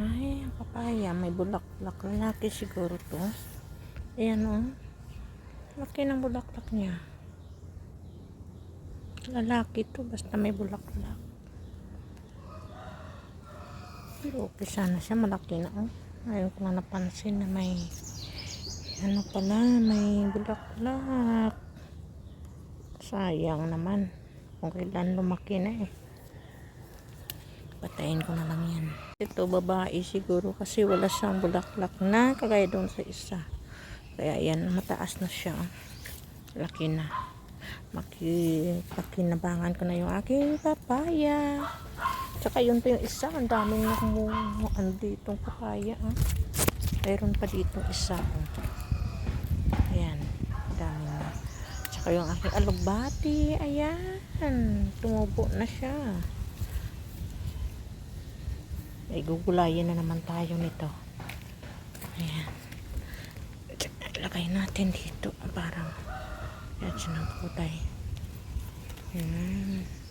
Ay, papaya. May bulaklak. Lalaki siguro to. Ayan o. Laki ng bulaklak niya. Lalaki to. Basta may bulaklak. Pero okay sana siya. Malaki na o. Ayun ko na napansin na may ano pala, may bulaklak. Sayang naman. Kung kailan lumaki na eh. Patayin ko na lang yan. Ito babae siguro kasi wala siyang bulaklak na kagaya doon sa isa. Kaya yan, mataas na siya. Laki na. Maki, pakinabangan ko na yung aking papaya. Tsaka yun pa yung isa. Ang daming na kumuha. Ano ditong papaya. Ah. Mayroon pa ditong isa. Oh. Ayan. Dami na. Tsaka yung aking alugbati. Ayan. Tumubo na siya. Ay, gugulayin na naman tayo nito. Ayan. Lagay natin dito. Parang, yan siya ng kulay. Ayan.